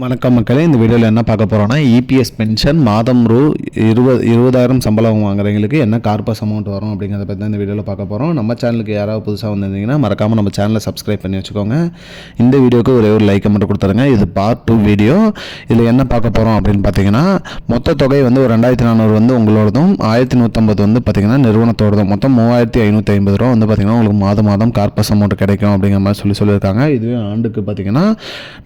வணக்கம் மக்களே இந்த வீடியோவில் என்ன பார்க்க போகிறோன்னா இபிஎஸ் பென்ஷன் மாதம் ரூ இருபது இருபதாயிரம் சம்பளம் வாங்குறவங்களுக்கு என்ன கார்பஸ் அமௌண்ட் வரும் அப்படிங்கிறத பற்றி தான் இந்த வீடியோவில் பார்க்க போகிறோம் நம்ம சேனலுக்கு யாராவது புதுசாக வந்திருந்தீங்கன்னா மறக்காமல் நம்ம சேனலை சப்ஸ்கிரைப் பண்ணி வச்சுக்கோங்க. இந்த வீடியோக்கு ஒரே ஒரு லைக்கை மட்டும் கொடுத்துருங்க. இது பார்ட் டூ வீடியோ இதில் என்ன பார்க்க போகிறோம் அப்படின்னு பார்த்தீங்கன்னா மொத்த தொகை வந்து ஒரு ரெண்டாயிரத்தி நானூறு வந்து உங்களோடதும் ஆயிரத்தி நூற்றம்பது வந்து பார்த்தீங்கன்னா நிறுவனத்தோடதும். மொத்தம் மூவாயிரத்தி ஐநூற்றி ஐம்பது ரூபா வந்து பார்த்தீங்கன்னா உங்களுக்கு மாதம் மாதம் கார்பஸ் அமௌண்ட் கிடைக்கும் அப்படிங்கிற மாதிரி சொல்லி சொல்லியிருக்காங்க. இதுவே ஆண்டுக்கு பார்த்தீங்கன்னா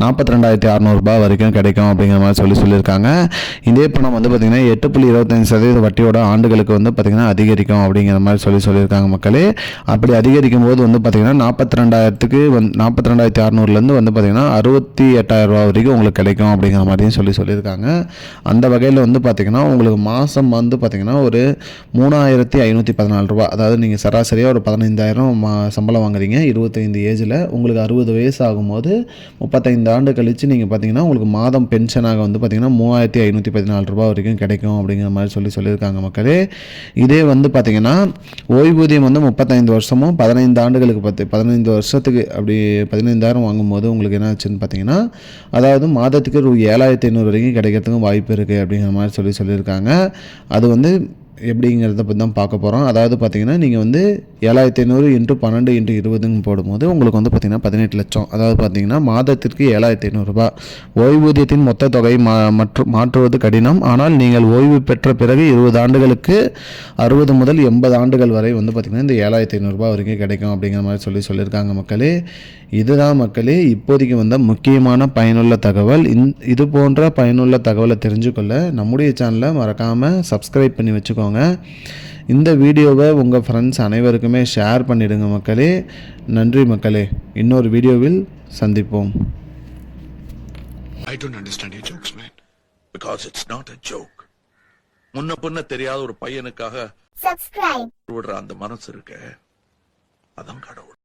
நாற்பத்தி ரெண்டாயிரத்தி அறநூறுபா வரைக்கும் கிடைக்கும் அப்படிங்கிற மாதிரி சொல்லி சொல்லியிருக்காங்க. இதே பணம் வந்து பார்த்திங்கன்னா எட்டு புள்ளி இருபத்தஞ்சு சதவீத வட்டியோட ஆண்டுகளுக்கு வந்து பார்த்திங்கன்னா அதிகரிக்கும் அப்படிங்கிற மாதிரி சொல்லி சொல்லியிருக்காங்க மக்களே. அப்படி அதிகரிக்கும் போது வந்து பார்த்திங்கன்னா நாற்பத்தி ரெண்டாயிரத்துக்கு வந்து நாற்பத்தி ரெண்டாயிரத்தி அறநூறுலேருந்து வந்து பார்த்திங்கன்னா அறுபத்தி எட்டாயிரம் ரூபா வரைக்கும் உங்களுக்கு கிடைக்கும் அப்படிங்கிற மாதிரியும் சொல்லி சொல்லியிருக்காங்க. அந்த வகையில் வந்து பார்த்திங்கன்னா உங்களுக்கு மாதம் வந்து பார்த்திங்கன்னா ஒரு மூணாயிரத்தி ஐநூற்றி பதினாலு ரூபா அதாவது நீங்கள் சராசரியாக ஒரு பதினைந்தாயிரம் மா சம்பளம் வாங்குறீங்க. இருபத்தைந்து ஏஜில் உங்களுக்கு அறுபது வயசு ஆகும்போது முப்பத்தைந்து ஆண்டு கழித்து நீங்கள் பார்த்தீங்கன்னா உங்களுக்கு மாதம் பென்ஷனாக வந்து பார்த்தீங்கன்னா மூவாயிரத்தி ஐநூற்றி பதினாலு ரூபா வரைக்கும் கிடைக்கும் அப்படிங்கிற மாதிரி சொல்லி சொல்லியிருக்காங்க மக்களே. இதே வந்து பார்த்தீங்கன்னா ஓய்வூதியம் வந்து முப்பத்தைந்து வருஷமும் பதினைந்து ஆண்டுகளுக்கு பத்து பதினைந்து வருஷத்துக்கு அப்படி பதினைந்தாயிரம் வாங்கும்போது உங்களுக்கு என்ன ஆச்சுன்னு பார்த்தீங்கன்னா அதாவது மாதத்துக்கு ரூ ஏழாயிரத்தி ஐநூறு வரைக்கும் கிடைக்கிறதுக்கும் வாய்ப்பு இருக்குது அப்படிங்கிற மாதிரி சொல்லி சொல்லியிருக்காங்க. அது வந்து எப்படிங்கிறத பற்றி தான் பார்க்க போகிறோம் அதாவது பார்த்தீங்கன்னா நீங்கள் வந்து ஏழாயிரத்தி ஐநூறு இன்ட்டு பன்னெண்டு இன்ட்டு இருபதுன்னு போடும்போது உங்களுக்கு வந்து பார்த்தீங்கன்னா பதினெட்டு லட்சம். அதாவது பார்த்தீங்கன்னா மாதத்திற்கு ஏழாயிரத்தி ஐநூறுரூபா ஓய்வூதியத்தின் மொத்த தொகை மா மற்றும் மாற்றுவது கடினம். ஆனால் நீங்கள் ஓய்வு பெற்ற பிறகு இருபது ஆண்டுகளுக்கு அறுபது முதல் எண்பது ஆண்டுகள் வரை வந்து பார்த்திங்கன்னா இந்த ஏழாயிரத்தி ஐநூறுரூபா வரைக்கும் கிடைக்கும் அப்படிங்கிற மாதிரி சொல்லி சொல்லியிருக்காங்க மக்களே. இதுதான் மக்களே இப்போதைக்கு வந்த முக்கியமான பயனுள்ள தகவல். இந் இது போன்ற பயனுள்ள தகவலை தெரிஞ்சுக்கொள்ள நம்முடைய சேனலை மறக்காமல் சப்ஸ்கிரைப் பண்ணி வச்சுக்கோங்க. இந்த வீடியோவை உங்கள் ஃப்ரெண்ட்ஸ் அனைவருக்குமே ஷேர் பண்ணிடுங்க மக்களே. நன்றி மக்களே. இன்னொரு வீடியோவில் சந்திப்போம். I don't understand your jokes, man. Because it's not a joke. முன்ன பின்ன தெரியாத ஒரு பையனுக்காக subscribe. விடுற அந்த மனசு இருக்க. அதான் கடவுள்.